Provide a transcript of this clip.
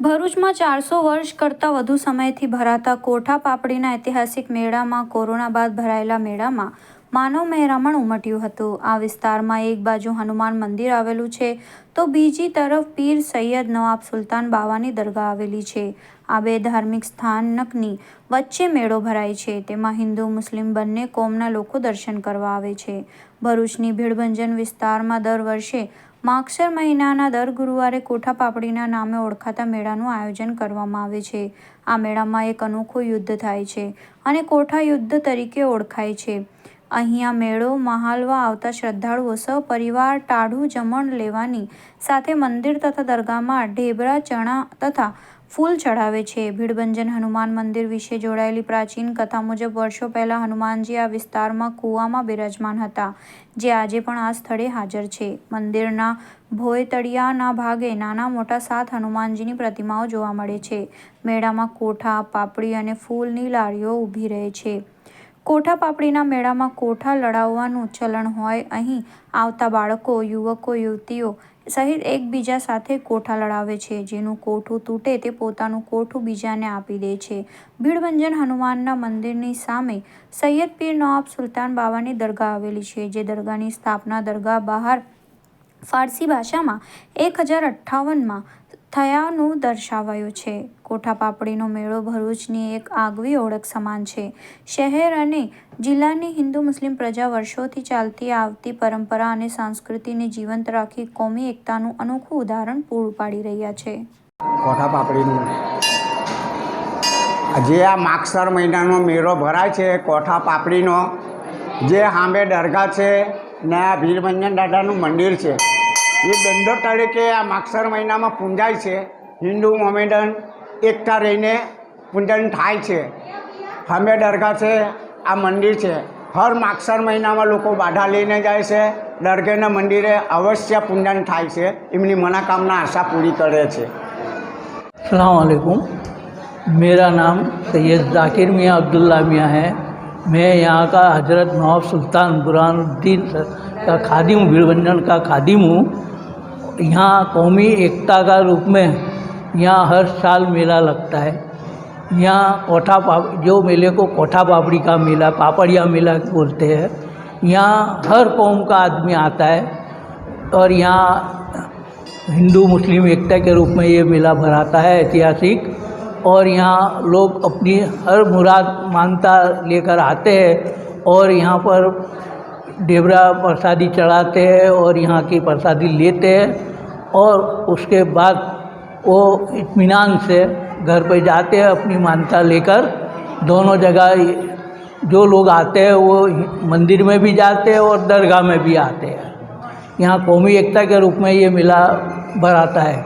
ભરૂચમાં ચારસો વર્ષ કરતાં વધુ સમયથી ભરાતા કોઠા પાપડીના ઐતિહાસિક મેળામાં કોરોના બાદ ભરાયેલા મેળામાં માનવ મહેરામણ ઉમટ્યું હતું. આ વિસ્તારમાં એક બાજુ હનુમાન મંદિર આવેલું છે, તો બીજી તરફ પીર સૈયદ નવાબ સુલતાન બાવાની દરગાહ આવેલી છે. આ બે ધાર્મિક સ્થાનકની વચ્ચે મેળો ભરાય છે. તેમાં હિન્દુ, મુસ્લિમ બંને કોમના લોકો દર્શન કરવા આવે છે. ભરૂચની ભીડભંજન વિસ્તારમાં દર વર્ષે માગસર મહિનાના દર ગુરુવારે કોઠા પાપડીના નામે ઓળખાતા મેળાનું આયોજન કરવામાં આવે છે. આ મેળામાં એક અનોખું યુદ્ધ થાય છે અને કોઠા યુદ્ધ તરીકે ઓળખાય છે. અહીંયા મેળો મહાલવા આવતા શ્રદ્ધાળુઓ સપરિવાર ટાઢું જમણ લેવાની સાથે મંદિર તથા દરગાહમાં ઢેબરા, ચણા તથા ફૂલ ચઢાવે છે. ભીડભંજન હનુમાન મંદિર વિશે જોડાયેલી પ્રાચીન કથા મુજબ વર્ષો પહેલાં હનુમાનજી આ વિસ્તારમાં કૂવામાં બિરાજમાન હતા, જે આજે પણ આ સ્થળે હાજર છે. મંદિરના ભોયતળિયાના ભાગે નાના મોટા સાત હનુમાનજીની પ્રતિમાઓ જોવા મળે છે. મેળામાં કોઠા, પાપડી અને ફૂલની લારીઓ ઊભી રહે છે. કોઠા, પાપડીના મેળામાં કોઠા લડાવવાનું ચલણ હોય, અહીં આવતા બાળકો, યુવકો, યુવતીઓ સહિત એકબીજા સાથે કોઠા લડાવે છે. જેનું કોઠું તૂટે તે પોતાનું કોઠું બીજાને આપી દે છે. ભીડભંજન હનુમાનના મંદિરની સામે સૈયદ પીર નવાબ સુલતાન બાવાની દરગાહ આવેલી છે, જે દરગાહની સ્થાપના દરગાહ બહાર ફારસી ભાષામાં એક હજાર અઠ્ઠાવનમાં થયાનું દર્શાવાયું છે. કોઠા પાપડીનો મેળો ભરૂચની એક આગવી ઓળખ સમાન છે. શહેર અને જિલ્લાની હિન્દુ મુસ્લિમ પ્રજા વર્ષોથી ચાલતી આવતી પરંપરા અને સંસ્કૃતિને જીવંત રાખી કોમી એકતાનું અનોખું ઉદાહરણ પૂરું પાડી રહ્યા છે. કોઠા પાપડીનું જે આ માગસર મહિનાનો મેળો ભરાય છે કોઠા પાપડીનો જે હાંબે દરગાહ છે ને આ ભીરભંજન દાદાનું મંદિર છે. એ દંડો તરીકે આ માગસર મહિનામાં પૂંજાય છે હિન્દુ મોમેડન એકતા રહીને પૂજન થાય છે સામે દરગાહ છે આ મંદિર છે હર માગસર મહિનામાં લોકો બાધા લઈને જાય છે દરગાહના મંદિરે અવશ્ય પૂજન થાય છે એમની મનોકામના આશા પૂરી કરે છે अलकुम मेरा नाम सैयद ज़ाकिर मियाँ अब्दुल्ला मियाँ है मैं यहाँ का हजरत नवाब सुल्तान बुरहानुद्दीन का खादिम हूँ भीड़भंजन का खादिम हूँ यहाँ कौमी एकता का रूप में यहाँ हर साल मेला लगता है। यहाँ कोठा पाप, जो मेले को कोठा पापड़ी का मेला, पापड़िया मेला बोलते हैं, यहाँ हर कौम का आदमी आता है और यहाँ हिंदू, मुस्लिम एकता के रूप में ये मेला भराता है ऐतिहासिक और यहाँ लोग अपनी हर मुराद मानता लेकर आते हैं और यहाँ पर डेबरा प्रसादी चढ़ाते हैं और यहाँ की प्रसादी लेते हैं और उसके बाद वो इत्मीनान से घर पे जाते हैं, अपनी मान्यता लेकर। दोनों जगह जो लोग आते हैं, वो मंदिर में भी जाते हैं और दरगाह में भी आते हैं। यहाँ कौमी एकता के रूप में ये मेला भराता है।